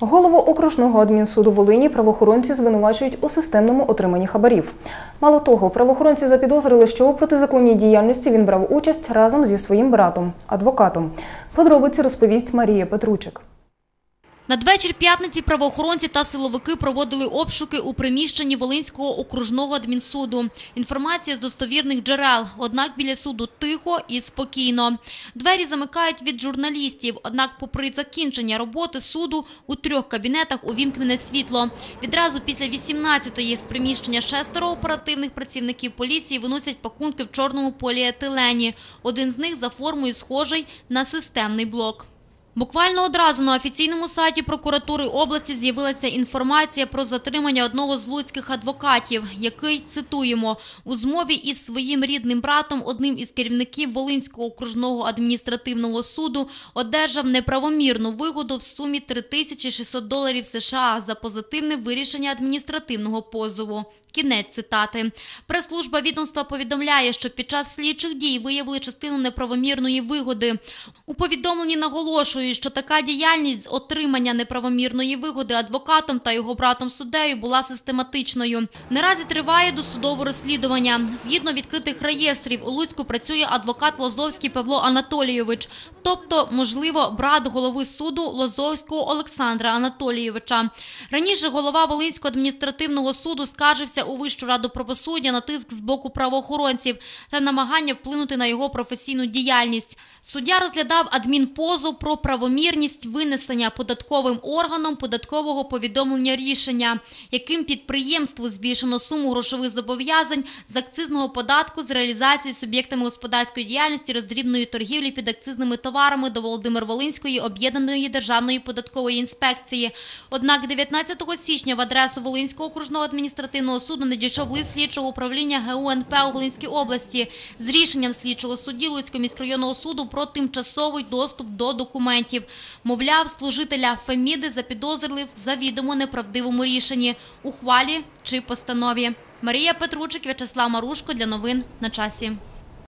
Голову окружного адмінсуду Волині правоохоронці звинувачують у системному отриманні хабарів. Мало того, правоохоронці запідозрили, що у протизаконній діяльності він брав участь разом зі своїм братом, адвокатом. Подробиці розповість Марія Петручик. Надвечір п'ятниці правоохоронці та силовики проводили обшуки у приміщенні Волинського окружного адмінсуду. Інформація з достовірних джерел. Однак біля суду тихо і спокійно. Двері замикають від журналістів. Однак, попри закінчення роботи суду, у трьох кабінетах увімкнене світло. Відразу після 18-ї з приміщення шестеро оперативних працівників поліції виносять пакунки в чорному поліетилені. Один з них за формою схожий на системний блок. Буквально одразу на офіційному сайті прокуратури області з'явилася інформація про затримання одного з луцьких адвокатів, який, цитуємо, у змові із своїм рідним братом, одним із керівників Волинського окружного адміністративного суду, одержав неправомірну вигоду в сумі 3600 доларів США за позитивне вирішення адміністративного позову. Кінець цитати. Прес-служба відомства повідомляє, що під час слідчих дій виявили частину неправомірної вигоди. У повідомленні наголошують, що така діяльність з отримання неправомірної вигоди адвокатом та його братом суддею була систематичною. Наразі триває досудове розслідування. Згідно відкритих реєстрів, у Луцьку працює адвокат Лозовський Павло Анатолійович, тобто, можливо, брат голови суду Лозовського Олександра Анатолійовича. Раніше голова Волинського адміністративного суду скаржився у Вищу раду правосуддя на тиск з боку правоохоронців та намагання вплинути на його професійну діяльність. Суддя розглядав адмінпозов про правомірність винесення податковим органом податкового повідомлення рішення, яким підприємству збільшено суму грошових зобов'язань з акцизного податку з реалізації суб'єктами господарської діяльності роздрібної торгівлі під акцизними товарами до Володимир-Волинської об'єднаної державної податкової інспекції. Однак 19 січня в адресу Волинського окружного адміністративного суду надійшов лист слідчого управління ГУНП у Волинській області з рішенням слідчого судді Луцького міськрайонного суду про тимчасовий доступ до документів. Мовляв, служителя Феміди запідозрили в завідомо неправдивому рішенні, ухвалі чи постанові. Марія Петручик, В'ячеслав Марушко для новин на часі.